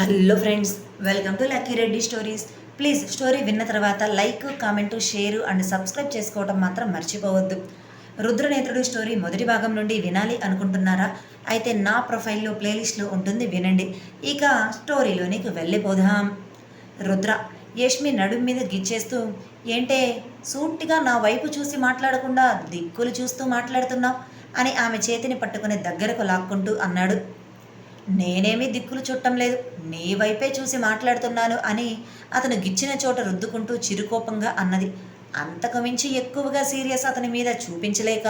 Hello friends welcome to Lucky Reddy stories. Please story విన్న తర్వాత like comment share and subscribe చేసుకోవడం మాత్రం మర్చిపోవద్దు. రుద్రనేత్రుడు స్టోరీ మొదటి భాగం నుండి వినాలి అనుకుంటున్నారా? అయితే నా ప్రొఫైల్లో ప్లేలిస్ట్లో ఉంటుంది వినండి. ఇక స్టోరీలోనికి వెళ్ళిపోదాం. రుద్ర యష్మి నడుం మీద గిచ్చేస్తూ ఏంటే సూటిగా నా వైపు చూసి మాట్లాడకుండా దిక్కులు చూస్తూ మాట్లాడుతున్నావు? అని ఆమె చేతిని పట్టుకుని దగ్గరకు లాక్కుంటూ అన్నాడు. నేనేమీ దిక్కులు చుట్టం లేదు నీ వైపే చూసి మాట్లాడుతున్నాను అని అతను గిచ్చిన చోట రుద్దుకుంటూ చిరుకోపంగా అన్నది. అంతకు మించి ఎక్కువగా సీరియస్ అతని మీద చూపించలేక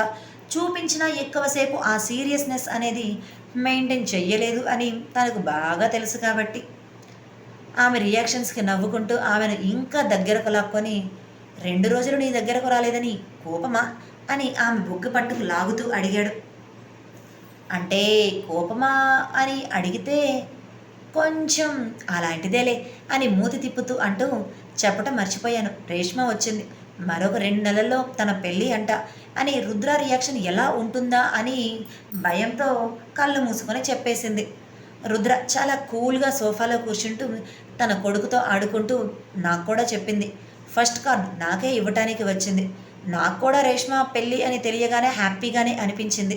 చూపించినా ఎక్కువసేపు ఆ సీరియస్నెస్ అనేది మెయింటైన్ చెయ్యలేదు అని తనకు బాగా తెలుసు కాబట్టి. ఆమె రియాక్షన్స్కి నవ్వుకుంటూ ఆమెను ఇంకా దగ్గరకు లాక్కొని రెండు రోజులు నీ దగ్గరకు రాలేదని కోపమా? అని ఆమె బొగ్గు పట్టుకు లాగుతూ అడిగాడు. అంటే కోపమా అని అడిగితే కొంచెం అలాంటిదేలే అని మూతి తిప్పుతూ అంటూ చెప్పటం మర్చిపోయాను. రేష్మ వచ్చింది. మరొక రెండు నెలల్లో తన పెళ్ళి అంట అని రుద్ర రియాక్షన్ ఎలా ఉంటుందా అని భయంతో కళ్ళు మూసుకొని చెప్పేసింది. రుద్ర చాలా కూల్గా సోఫాలో కూర్చుంటూ తన కొడుకుతో ఆడుకుంటూ నాకు కూడా చెప్పింది. ఫస్ట్ కార్డ్ నాకే ఇవ్వటానికి వచ్చింది. నాకు కూడా రేష్మ పెళ్ళి అని తెలియగానే హ్యాపీగానే అనిపించింది.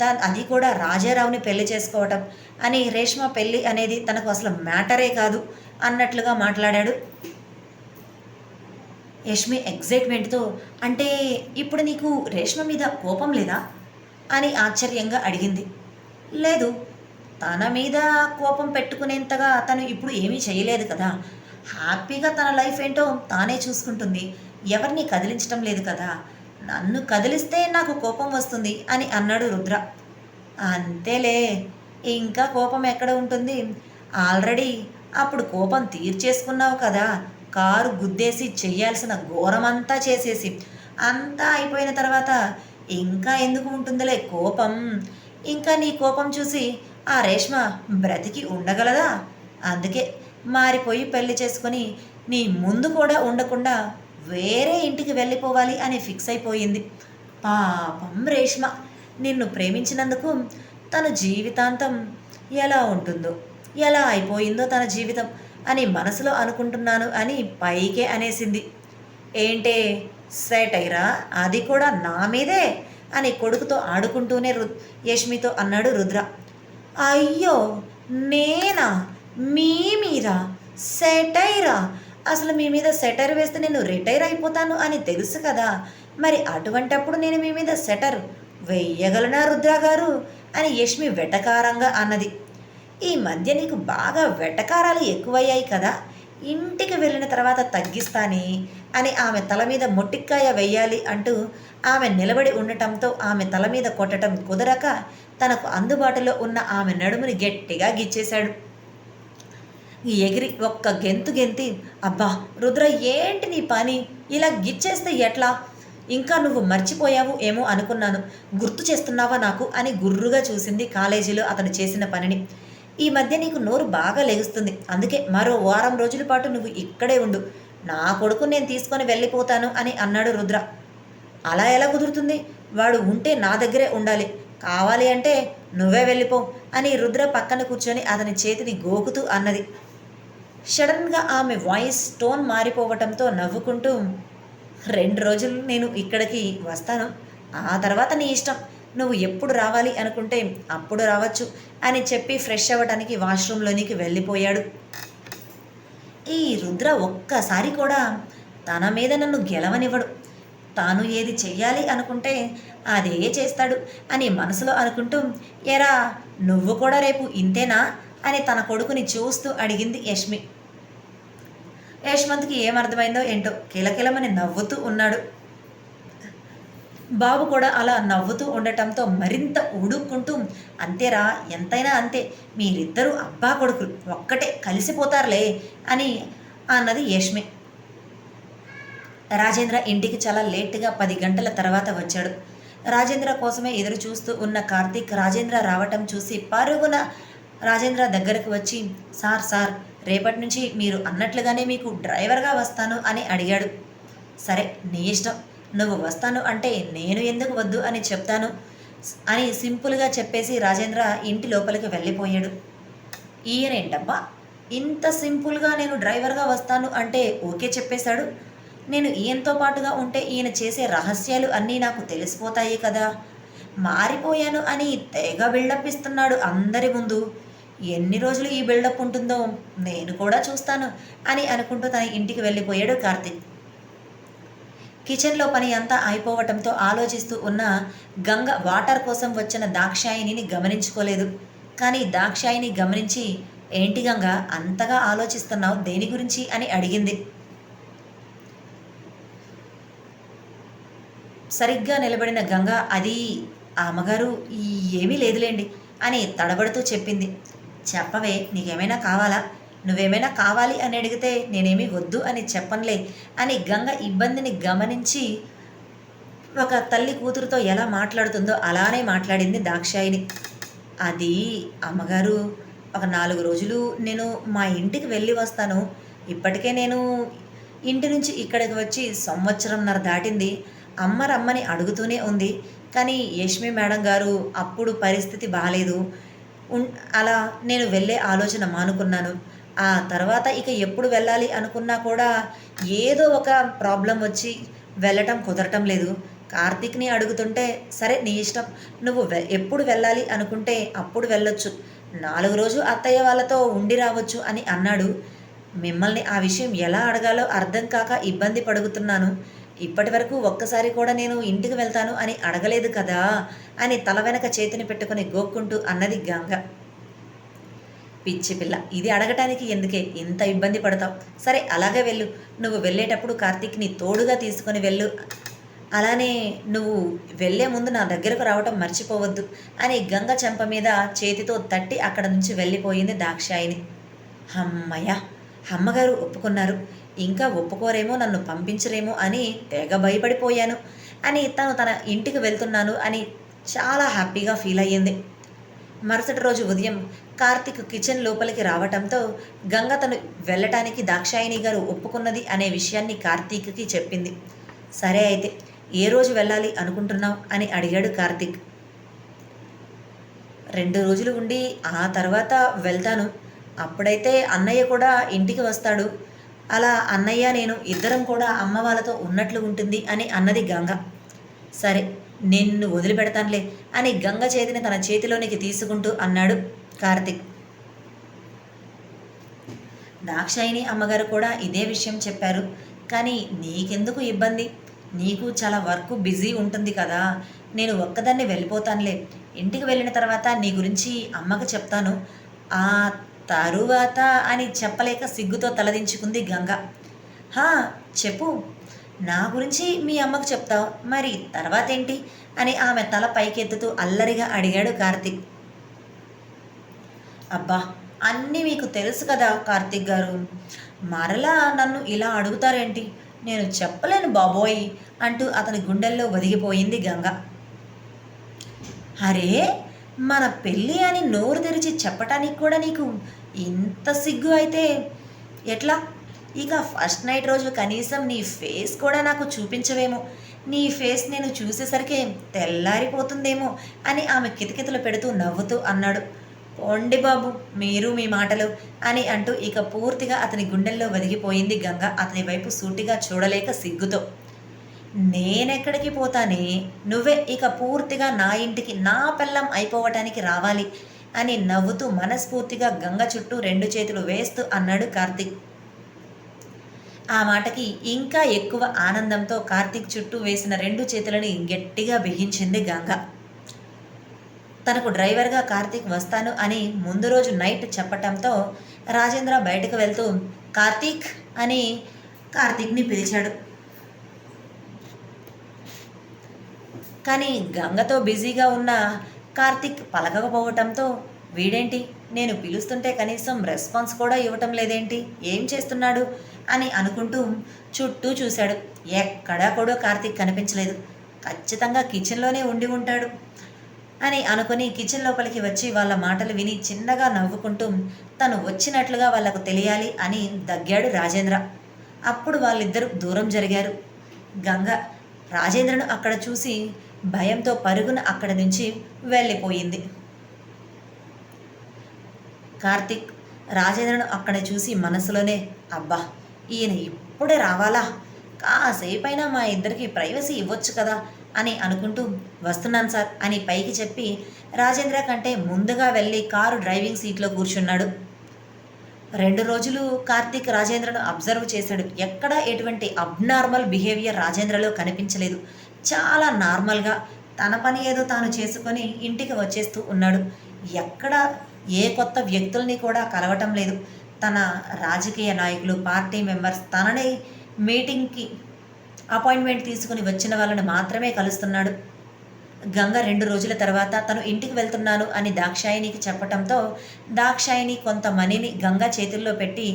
తా అది కూడా రాజారావుని పెళ్ళి చేసుకోవటం. అని రేష్మ పెళ్ళి అనేది తనకు అసలు మ్యాటరే కాదు అన్నట్లుగా మాట్లాడాడు. యష్మి ఎగ్జైట్మెంట్తో అంటే ఇప్పుడు నీకు రేష్మ మీద కోపం లేదా? అని ఆశ్చర్యంగా అడిగింది. లేదు తన మీద కోపం పెట్టుకునేంతగా తను ఇప్పుడు ఏమీ చేయలేదు కదా. హ్యాపీగా తన లైఫ్ ఏంటో తానే చూసుకుంటుంది. ఎవరిని కదిలించటం లేదు కదా. నన్ను కదిలిస్తే నాకు కోపం వస్తుంది అని అన్నాడు రుద్ర. అంతేలే ఇంకా కోపం ఎక్కడ ఉంటుంది? ఆల్రెడీ అప్పుడు కోపం తీర్చేసుకున్నావు కదా. కారు గుద్దేసి చెయ్యాల్సిన ఘోరమంతా చేసేసి. అంతా అయిపోయిన తర్వాత ఇంకా ఎందుకు ఉంటుందిలే కోపం? ఇంకా నీ కోపం చూసి ఆ రేష్మ బ్రతికి ఉండగలదా? అందుకే మారిపోయి పెళ్ళి చేసుకొని నీ ముందు కూడా ఉండకుండా వేరే ఇంటికి వెళ్ళిపోవాలి అని ఫిక్స్ అయిపోయింది. పాపం రేష్మ నిన్ను ప్రేమించినందుకు తన జీవితాంతం ఎలా ఉంటుందో ఎలా అయిపోయిందో తన జీవితం అని మనసులో అనుకుంటున్నాను అని పైకే అనేసింది. ఏంటే సెట్ అది కూడా నా మీదే అని కొడుకుతో ఆడుకుంటూనే రు యష్మితో అన్నాడు రుద్ర. అయ్యో నేనా? మీ మీద? సెటైరా అసలు మీ మీద సెటర్ వేస్తే నేను రిటైర్ అయిపోతాను అని తెలుసు కదా. మరి అటువంటప్పుడు నేను మీ మీద సెటర్ వెయ్యగలనా రుద్ర గారు? అని యష్మి వెటకారంగా అన్నది. ఈ మధ్య నీకు బాగా వెటకారాలు ఎక్కువయ్యాయి కదా. ఇంటికి వెళ్ళిన తర్వాత తగ్గిస్తానే అని ఆమె తల మీద మొట్టిక్కాయ వెయ్యాలి అంటూ ఆమె నిలబడి ఉండటంతో ఆమె తల మీద కొట్టడం కుదరక తనకు అందుబాటులో ఉన్న ఆమె నడుముని గట్టిగా గిచ్చేశాడు. ఎగిరి ఒక్క గెంతు గెంతి అబ్బా రుద్ర ఏంటి నీ పని? ఇలా గిచ్చేస్తే ఎట్లా? ఇంకా నువ్వు మర్చిపోయావు ఏమో అనుకున్నాను. గుర్తు చేస్తున్నావా నాకు? అని గుర్రుగా చూసింది కాలేజీలో అతను చేసిన పనిని. ఈ మధ్య నీకు నోరు బాగా లెగుస్తుంది. అందుకే మరో వారం రోజుల పాటు నువ్వు ఇక్కడే ఉండు. నా కొడుకు నేను తీసుకొని వెళ్ళిపోతాను అని అన్నాడు రుద్ర. అలా ఎలా కుదురుతుంది? వాడు ఉంటే నా దగ్గరే ఉండాలి. కావాలి అంటే నువ్వే వెళ్ళిపో అని రుద్ర పక్కన కూర్చొని అతని చేతిని గోకుతూ అన్నది. సడన్గా ఆమె వాయిస్ టోన్ మారిపోవటంతో నవ్వుకుంటూ రెండు రోజులు నేను ఇక్కడికి వస్తాను. ఆ తర్వాత నీ ఇష్టం. నువ్వు ఎప్పుడు రావాలి అనుకుంటే అప్పుడు రావచ్చు అని చెప్పి ఫ్రెష్ అవ్వడానికి వాష్రూమ్లోనికి వెళ్ళిపోయాడు. ఈ రుద్ర ఒక్కసారి కూడా తన మీద నన్ను గెలవనివ్వడు. తాను ఏది చెయ్యాలి అనుకుంటే అదే చేస్తాడు అని మనసులో అనుకుంటూ ఎరా నువ్వు కూడా రేపు ఇంతేనా? అని తన కొడుకుని చూస్తూ అడిగింది యష్మి. యశ్వంత్కి ఏమర్థమైందో ఏంటో కిలకిలమని నవ్వుతూ ఉన్నాడు. బాబు కూడా అలా నవ్వుతూ ఉండటంతో మరింత ఉడుక్కుంటూ అంతేరా ఎంతైనా అంతే. మీరిద్దరూ అబ్బా కొడుకులు. ఒక్కటే కలిసిపోతారులే అని అన్నది యష్మి. రాజేంద్ర ఇంటికి చాలా లేట్గా పది గంటల తర్వాత వచ్చాడు. రాజేంద్ర కోసమే ఎదురు చూస్తూ ఉన్న కార్తీక్ రాజేంద్ర రావటం చూసి పరుగున రాజేంద్ర దగ్గరకు వచ్చి సార్ సార్ రేపటి నుంచి మీరు అన్నట్లుగానే మీకు డ్రైవర్గా వస్తాను అని అడిగాడు. సరే నీ ఇష్టం. నువ్వు వస్తాను అంటే నేను ఎందుకు వద్దు అని చెప్తాను అని సింపుల్గా చెప్పేసి రాజేంద్ర ఇంటి లోపలికి వెళ్ళిపోయాడు. ఈయనేంటబ్బా ఇంత సింపుల్గా నేను డ్రైవర్గా వస్తాను అంటే ఓకే చెప్పేశాడు. నేను ఈయనతో పాటుగా ఉంటే ఈయన చేసే రహస్యాలు అన్నీ నాకు తెలిసిపోతాయి కదా. మారిపోయాను అని తెగ బిల్డప్ ఇస్తున్నాడు అందరి ముందు. ఎన్ని రోజులు ఈ బిల్డప్ ఉంటుందో నేను కూడా చూస్తాను అని అనుకుంటూ తన ఇంటికి వెళ్ళిపోయాడు కార్తిక్. కిచెన్లో పని అంతా అయిపోవటంతో ఆలోచిస్తూ ఉన్న గంగ వాటర్ కోసం వచ్చిన దాక్షాయిని గమనించుకోలేదు. కానీ దాక్షాయిని గమనించి ఏంటి గంగ అంతగా ఆలోచిస్తున్నావు? దేని గురించి? అని అడిగింది. సరిగ్గా నిలబడిన గంగ అది అమ్మగారు ఏమీ లేదులేండి అని తడబడుతూ చెప్పింది. చెప్పవే నీకేమైనా కావాలా? నువ్వేమైనా కావాలి అని అడిగితే నేనేమీ వద్దు అని చెప్పనులే అని గంగ ఇబ్బందిని గమనించి ఒక తల్లి కూతురుతో ఎలా మాట్లాడుతుందో అలానే మాట్లాడింది దాక్షాయిని అది అమ్మగారు ఒక నాలుగు రోజులు నేను మా ఇంటికి వెళ్ళి వస్తాను. ఇప్పటికే నేను ఇంటి నుంచి ఇక్కడికి వచ్చి సంవత్సరంన్నర దాటింది. అమ్మ రమ్మని అడుగుతూనే ఉంది. కానీ యష్మి మేడం గారు అప్పుడు పరిస్థితి బాగాలేదు అలా నేను వెళ్ళే ఆలోచన మానుకున్నాను. ఆ తర్వాత ఇక ఎప్పుడు వెళ్ళాలి అనుకున్నా కూడా ఏదో ఒక ప్రాబ్లం వచ్చి వెళ్ళటం కుదరటం లేదు. కార్తీక్ని అడుగుతుంటే సరే నీ ఇష్టం నువ్వు వె- ఎప్పుడు వెళ్ళాలి అనుకుంటే అప్పుడు వెళ్ళొచ్చు. నాలుగు రోజు అత్తయ్య వాళ్ళతో ఉండి రావచ్చు అని అన్నాడు. మిమ్మల్ని ఆ విషయం ఎలా అడగాలో అర్థం కాక ఇబ్బంది పడుగుతున్నాను. ఇప్పటి వరకు ఒక్కసారి కూడా నేను ఇంటికి వెళ్తాను అని అడగలేదు కదా అని తల వెనక చేతిని పెట్టుకుని గోక్కుంటూ అన్నది గంగ. పిచ్చి పిల్ల ఇది అడగటానికి ఎందుకే? ఇంత ఇబ్బంది పడతావు. సరే అలాగే వెళ్ళు. నువ్వు వెళ్ళేటప్పుడు కార్తీక్ని తోడుగా తీసుకొని వెళ్ళు. అలానే నువ్వు వెళ్ళే ముందు నా దగ్గరకు రావటం మర్చిపోవద్దు అని గంగ చెంప మీద చేతితో తట్టి అక్కడ నుంచి వెళ్ళిపోయింది దాక్షాయిని. అమ్మయ్య! అమ్మగారు ఒప్పుకున్నారు. ఇంకా ఒప్పుకోరేమో నన్ను పంపించరేమో అని తెగ భయపడిపోయాను. అని తను తన ఇంటికి వెళ్తున్నాను అని చాలా హ్యాపీగా ఫీల్ అయ్యింది. మరుసటి రోజు ఉదయం కార్తిక్ కిచెన్ లోపలికి రావటంతో గంగ తను వెళ్ళటానికి దాక్షాయిని గారు ఒప్పుకున్నది అనే విషయాన్ని కార్తీక్కి చెప్పింది. సరే అయితే ఏ రోజు వెళ్ళాలి అనుకుంటున్నావు? అని అడిగాడు కార్తీక్. రెండు రోజులు ఉండి ఆ తర్వాత వెళ్తాను. అప్పుడైతే అన్నయ్య కూడా ఇంటికి వస్తాడు. అలా అన్నయ్య నేను ఇద్దరం కూడా అమ్మ వాళ్ళతో ఉన్నట్లు ఉంటుంది అని అన్నది గంగ. సరే నిన్ను వదిలిపెడతానులే అని గంగ చేతిని తన చేతిలోనికి తీసుకుంటూ అన్నాడు కార్తిక్. దాక్షాయిని అమ్మగారు కూడా ఇదే విషయం చెప్పారు. కానీ నీకెందుకు ఇబ్బంది? నీకు చాలా వర్క్ బిజీ ఉంటుంది కదా. నేను ఒక్కదాన్ని వెళ్ళిపోతానులే. ఇంటికి వెళ్ళిన తర్వాత నీ గురించి అమ్మకు చెప్తాను. ఆ తరువాత అని చెప్పలేక సిగ్గుతో తలదించుకుంది గంగ. హా చెప్పు. నా గురించి మీ అమ్మకు చెప్తావు. మరి తర్వాత ఏంటి అని ఆమె తల పైకెత్తుతూ అల్లరిగా అడిగాడు కార్తిక్. అబ్బా అన్నీ మీకు తెలుసు కదా కార్తిక్ గారు. మరలా నన్ను ఇలా అడుగుతారేంటి? నేను చెప్పలేను బాబోయ్ అంటూ అతని గుండెల్లో ఒదిగిపోయింది గంగ. అరే మన పెళ్ళి అని నోరు తెరిచి చెప్పటానికి కూడా నీకు ఇంత సిగ్గు అయితే ఎట్లా? ఇక ఫస్ట్ నైట్ రోజు కనీసం నీ ఫేస్ కూడా నాకు చూపించవేమో. నీ ఫేస్ నేను చూసేసరికి తెల్లారిపోతుందేమో అని ఆమె కితకితలు పెడుతూ నవ్వుతూ అన్నాడు. పోండి బాబు మీరు మీ మాటలు అని అంటూ ఇక పూర్తిగా అతని గుండెల్లో వదిగిపోయింది గంగ అతని వైపు సూటిగా చూడలేక సిగ్గుతో. నేనెక్కడికి పోతానే? నువ్వే ఇక పూర్తిగా నా ఇంటికి నా పెళ్ళం అయిపోవటానికి రావాలి. అని నవ్వుతూ మనస్ఫూర్తిగా గంగ చుట్టూ రెండు చేతులు వేస్తూ అన్నాడు కార్తిక్. ఆ మాటకి ఇంకా ఎక్కువ ఆనందంతో కార్తిక్ చుట్టూ వేసిన రెండు చేతులని గట్టిగా బిగించింది గంగ. తనకు డ్రైవర్గా కార్తీక్ వస్తాను అని ముందు రోజు నైట్ చెప్పటంతో రాజేంద్ర బయటకు వెళ్తూ కార్తీక్ అని కార్తీక్ని పిలిచాడు. కానీ గంగతో బిజీగా ఉన్న కార్తిక్ పలకకపోవటంతో వీడేంటి? నేను పిలుస్తుంటే కనీసం రెస్పాన్స్ కూడా ఇవ్వటం లేదేంటి? ఏం చేస్తున్నాడు? అని అనుకుంటూ చుట్టూ చూశాడు. ఎక్కడా కూడా కార్తిక్ కనిపించలేదు. ఖచ్చితంగా కిచెన్లోనే ఉండి ఉంటాడు అని అనుకుని కిచెన్ లోపలికి వచ్చి వాళ్ళ మాటలు విని చిన్నగా నవ్వుకుంటూ తను వచ్చినట్లుగా వాళ్ళకు తెలియాలి అని దగ్గాడు రాజేంద్ర. అప్పుడు వాళ్ళిద్దరూ దూరం జరిగారు. గంగ రాజేంద్రను అక్కడ చూసి భయంతో పరుగున అక్కడి నుంచి వెళ్ళిపోయింది. కార్తిక్ రాజేంద్రను అక్కడ చూసి మనసులోనే అబ్బా ఈయన ఇప్పుడే రావాలా? కాసేపైనా మా ఇద్దరికి ప్రైవసీ ఇవ్వచ్చు కదా అని అనుకుంటూ వస్తున్నాను సార్ అని పైకి చెప్పి రాజేంద్ర కంటే ముందుగా వెళ్ళి కారు డ్రైవింగ్ సీట్లో కూర్చున్నాడు. రెండు రోజులు కార్తీక్ రాజేంద్రను అబ్జర్వ్ చేశాడు. ఎక్కడా ఎటువంటి అబ్నార్మల్ బిహేవియర్ రాజేంద్రలో కనిపించలేదు. చాలా నార్మల్గా తన పని ఏదో తాను చేసుకొని ఇంటికి వచ్చేస్తూ ఉన్నాడు. ఎక్కడ ఏ కొత్త వ్యక్తుల్ని కూడా కలవటం లేదు. తన రాజకీయ నాయకులు పార్టీ మెంబర్స్ తనని మీటింగ్కి అపాయింట్మెంట్ తీసుకుని వచ్చిన వాళ్ళని మాత్రమే కలుస్తున్నాడు. గంగ రెండు రోజుల తర్వాత తను ఇంటికి వెళ్తున్నాను అని దాక్షాయినికి చెప్పటంతో దాక్షాయిని కొంత మనీని గంగ చేతుల్లో పెట్టి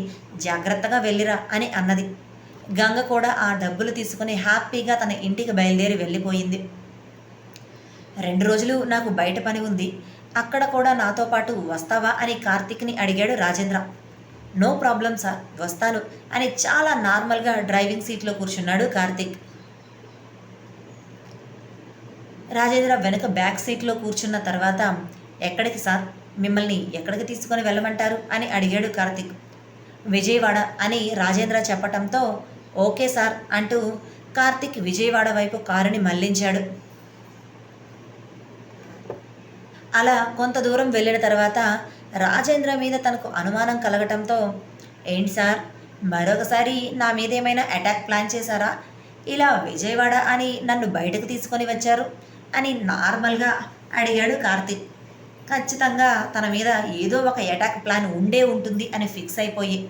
జాగ్రత్తగా వెళ్ళిరా అని అన్నది. గంగ కూడా ఆ డబ్బులు తీసుకుని హ్యాపీగా తన ఇంటికి బయలుదేరి వెళ్ళిపోయింది. రెండు రోజులు నాకు బయట పని ఉంది. అక్కడ కూడా నాతో పాటు వస్తావా అని కార్తిక్ని అడిగాడు రాజేంద్ర. నో ప్రాబ్లం సార్ వస్తాను అని చాలా నార్మల్గా డ్రైవింగ్ సీట్లో కూర్చున్నాడు కార్తిక్. రాజేంద్ర వెనక బ్యాక్ సీట్లో కూర్చున్న తర్వాత ఎక్కడికి సార్? మిమ్మల్ని ఎక్కడికి తీసుకొని వెళ్ళమంటారు? అని అడిగాడు కార్తిక్. విజయవాడ అని రాజేంద్ర చెప్పటంతో ఓకే సార్ అంటూ కార్తిక్ విజయవాడ వైపు కారుని మళ్ళించాడు. అలా కొంత దూరం వెళ్ళిన తర్వాత రాజేంద్ర మీద తనకు అనుమానం కలగటంతో ఏంటి సార్ మరొకసారి నా మీద ఏమైనా అటాక్ ప్లాన్ చేశారా? ఇలా విజయవాడ అని నన్ను బయటకు తీసుకొని వచ్చారు అని నార్మల్గా అడిగాడు కార్తిక్. ఖచ్చితంగా తన మీద ఏదో ఒక అటాక్ ప్లాన్ ఉండే ఉంటుంది అని ఫిక్స్ అయిపోయి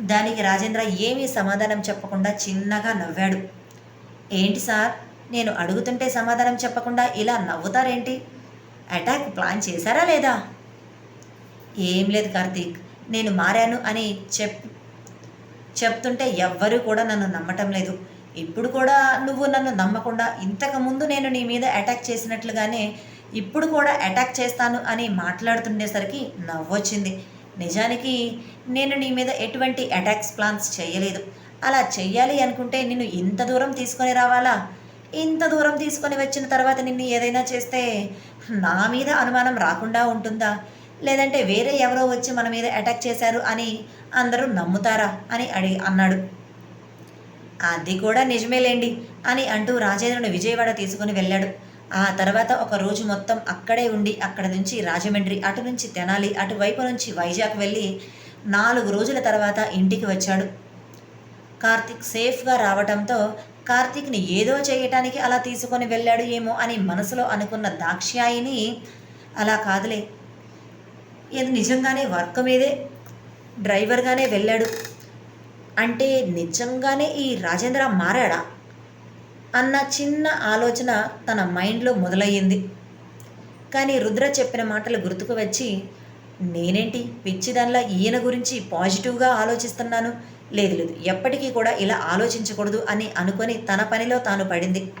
దానికి రాజేంద్ర ఏమీ సమాధానం చెప్పకుండా చిన్నగా నవ్వాడు. ఏంటి సార్? నేను అడుగుతుంటే సమాధానం చెప్పకుండా ఇలా నవ్వుతారేంటి? అటాక్ ప్లాన్ చేశారా లేదా? ఏం లేదు కార్తీక్ నేను మారాను అని చెప్ చెప్తుంటే ఎవ్వరూ కూడా నన్ను నమ్మటం లేదు. ఇప్పుడు కూడా నువ్వు నన్ను నమ్మకుండా ఇంతకుముందు నేను నీ మీద అటాక్ చేసినట్లుగానే ఇప్పుడు కూడా అటాక్ చేస్తాను అని మాట్లాడుతుండేసరికి నవ్వొచ్చింది. నిజానికి నేను నీ మీద ఎటువంటి అటాక్స్ ప్లాన్స్ చేయలేదు. అలా చెయ్యాలి అనుకుంటే నిన్ను ఇంత దూరం తీసుకొని రావాలా? ఇంత దూరం తీసుకొని వచ్చిన తర్వాత నిన్ను ఏదైనా చేస్తే నా మీద అనుమానం రాకుండా ఉంటుందా? లేదంటే వేరే ఎవరో వచ్చి మన మీద అటాక్ చేశారు అని అందరూ నమ్ముతారా అని అడిగి అన్నాడు. అది కూడా నిజమేలేండి అని అంటూ రాజేంద్రుని విజయవాడ తీసుకుని వెళ్ళాడు. ఆ తర్వాత ఒక రోజు మొత్తం అక్కడే ఉండి అక్కడ నుంచి రాజమండ్రి అటు నుంచి తెనాలి అటువైపు నుంచి వైజాగ్ వెళ్ళి నాలుగు రోజుల తర్వాత ఇంటికి వచ్చాడు. కార్తిక్ సేఫ్గా రావటంతో కార్తిక్ని ఏదో చేయటానికి అలా తీసుకొని వెళ్ళాడు ఏమో అని మనసులో అనుకున్న దాక్ష్యాయిని అలా కాదులే. ఇది నిజంగానే వర్క్ మీదే డ్రైవర్గానే వెళ్ళాడు. అంటే నిజంగానే ఈ రాజేంద్ర మారాడా? అన్న చిన్న ఆలోచన తన మైండ్లో మొదలయ్యింది. కానీ రుద్ర చెప్పిన మాటలు గుర్తుకు వచ్చి నేనేంటి? పిచ్చిదానిలా ఈయన గురించి పాజిటివ్గా ఆలోచిస్తున్నాను. లేదు లేదు ఎప్పటికీ కూడా ఇలా ఆలోచించకూడదు అని అనుకొని తన పనిలో తాను పడింది.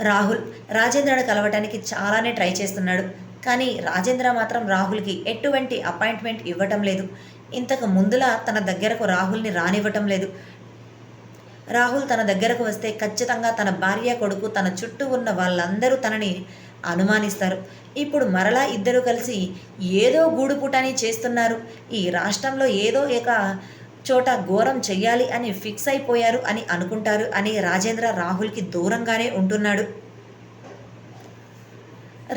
రాహుల్ రాజేంద్రను కలవటానికి చాలానే ట్రై చేస్తున్నాడు. కానీ రాజేంద్ర మాత్రం రాహుల్కి ఎటువంటి అపాయింట్మెంట్ ఇవ్వటం లేదు. ఇంతకు ముందులా తన దగ్గరకు రాహుల్ని రానివ్వటం లేదు. రాహుల్ తన దగ్గరకు వస్తే ఖచ్చితంగా తన భార్య కొడుకు తన చుట్టూ ఉన్న వాళ్ళందరూ తనని అనుమానిస్తారు. ఇప్పుడు మరలా ఇద్దరు కలిసి ఏదో గూడుపుటని చేస్తున్నారు. ఈ రాష్ట్రంలో ఏదో ఏక చోట ఘోరం చెయ్యాలి అని ఫిక్స్ అయిపోయారు అని అనుకుంటారు అని రాజేంద్ర రాహుల్కి దూరంగానే ఉంటున్నాడు.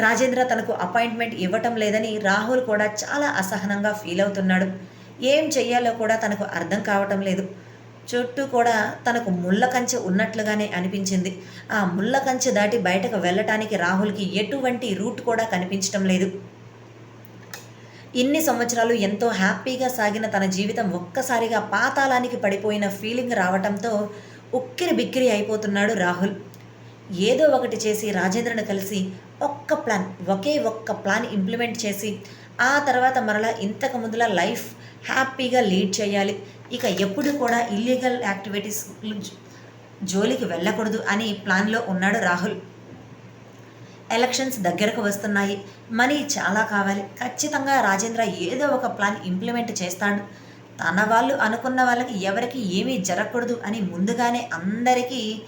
రాజేంద్ర తనకు అపాయింట్మెంట్ ఇవ్వటం లేదని రాహుల్ కూడా చాలా అసహనంగా ఫీల్ అవుతున్నాడు. ఏం చెయ్యాలో కూడా తనకు అర్థం కావటం లేదు. చుట్టూ కూడా తనకు ముళ్ళ కంచె ఉన్నట్లుగానే అనిపించింది. ఆ ముళ్ళ కంచె దాటి బయటకు వెళ్ళటానికి రాహుల్కి ఎటువంటి రూట్ కూడా కనిపించటం లేదు. ఇన్ని సంవత్సరాలు ఎంతో హ్యాపీగా సాగిన తన జీవితం ఒక్కసారిగా పాతాళానికి పడిపోయిన ఫీలింగ్ రావటంతో ఉక్కిరి బిక్కిరి అయిపోతున్నాడు రాహుల్. ఏదో ఒకటి చేసి రాజేంద్రను కలిసి ఒక్క ప్లాన్ ఒకే ఒక్క ప్లాన్ ఇంప్లిమెంట్ చేసి ఆ తర్వాత మరలా ఇంతకు ముందులా లైఫ్ హ్యాపీగా లీడ్ చేయాలి. ఇక ఎప్పుడు కూడా ఇల్లీగల్ యాక్టివిటీస్ జోలికి వెళ్ళకూడదు అని ప్లాన్లో ఉన్నాడు రాహుల్. ఎలక్షన్స్ దగ్గరకు వస్తున్నాయి. మనీ చాలా కావాలి. ఖచ్చితంగా రాజేంద్ర ఏదో ఒక ప్లాన్ ఇంప్లిమెంట్ చేస్తాడు. తన వాళ్ళు అనుకున్న వాళ్ళకి ఎవరికి ఏమీ జరగకూడదు అని ముందుగానే అందరికీ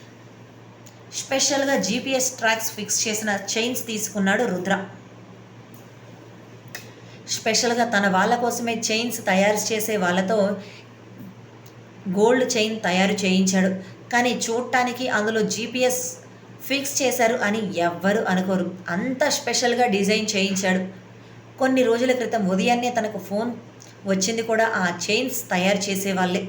స్పెషల్గా జీపీఎస్ ట్రాక్స్ ఫిక్స్ చేసిన చైన్స్ తీసుకున్నాడు రుద్ర. స్పెషల్గా తన వాళ్ళ కోసమే చైన్స్ తయారు చేసే వాళ్ళతో గోల్డ్ చైన్ తయారు చేయించాడు. కానీ చూడటానికి అందులో జీపీఎస్ ఫిక్స్ చేశారు అని ఎవ్వరు అనుకోరు. అంత స్పెషల్గా డిజైన్ చేయించాడు. కొన్ని రోజుల క్రితం ఉదయాన్నే తనకు ఫోన్ వచ్చింది కూడా ఆ చైన్స్ తయారు చేసే వాళ్ళే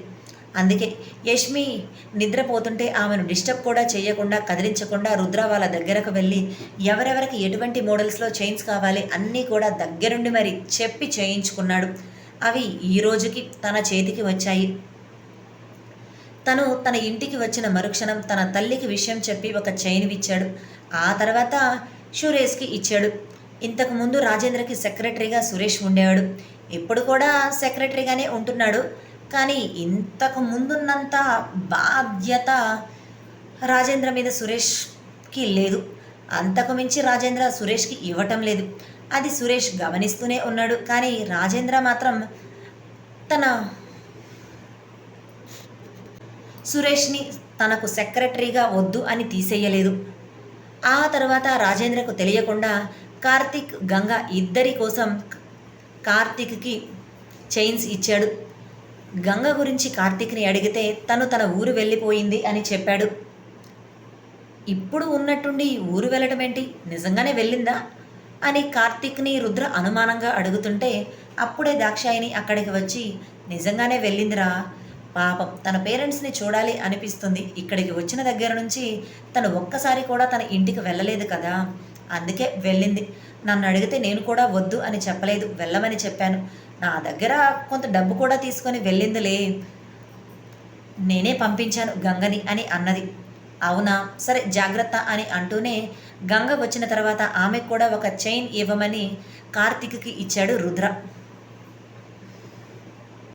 అందుకే యష్మి నిద్రపోతుంటే ఆమెను డిస్టర్బ్ కూడా చేయకుండా కదిలించకుండా రుద్ర వాళ్ళ దగ్గరకు వెళ్ళి ఎవరెవరికి ఎటువంటి మోడల్స్లో చైన్స్ కావాలి అన్నీ కూడా దగ్గరుండి మరి చెప్పి చేయించుకున్నాడు. అవి ఈ రోజుకి తన చేతికి వచ్చాయి. తను తన ఇంటికి వచ్చిన మరుక్షణం తన తల్లికి విషయం చెప్పి ఒక చైన్ ఇచ్చాడు. ఆ తర్వాత సురేష్కి ఇచ్చాడు. ఇంతకుముందు రాజేంద్రకి సెక్రటరీగా సురేష్ ఉండేవాడు. ఇప్పుడు కూడా సెక్రటరీగానే ఉంటున్నాడు. కానీ ఇంతకు ముందున్నంత బాధ్యత రాజేంద్ర మీద సురేష్కి లేదు. అంతకు మించి రాజేంద్ర సురేష్కి ఇవ్వటం లేదు. అది సురేష్ గమనిస్తూనే ఉన్నాడు. కానీ రాజేంద్ర మాత్రం తన సురేష్ని తనకు సెక్రటరీగా వద్దు అని తీసేయలేదు. ఆ తర్వాత రాజేంద్రకు తెలియకుండా కార్తిక్ గంగ ఇద్దరి కోసం కార్తిక్కి చైన్స్ ఇచ్చాడు. గంగ గురించి కార్తీక్ని అడిగితే తను తన ఊరు వెళ్ళిపోయింది అని చెప్పాడు. ఇప్పుడు ఉన్నట్టుండి ఊరు వెళ్ళడం ఏంటి? నిజంగానే వెళ్ళిందా? అని కార్తీక్ని రుద్ర అనుమానంగా అడుగుతుంటే అప్పుడే దాక్షాయిని అక్కడికి వచ్చి నిజంగానే వెళ్ళిందిరా. పాపం తన పేరెంట్స్ని చూడాలి అనిపిస్తుంది. ఇక్కడికి వచ్చిన దగ్గర నుంచి తను ఒక్కసారి కూడా తన ఇంటికి వెళ్ళలేదు కదా. అందుకే వెళ్ళింది. నన్ను అడిగితే నేను కూడా వద్దు అని చెప్పలేదు. వెళ్ళమని చెప్పాను. నా దగ్గర కొంత డబ్బు కూడా తీసుకొని వెళ్ళిందిలే. నేనే పంపించాను గంగని అని అన్నది. అవునా? సరే జాగ్రత్త అని అంటూనే గంగ వచ్చిన తర్వాత ఆమెకు కూడా ఒక చైన్ ఇవ్వమని కార్తిక్కి ఇచ్చాడు రుద్ర.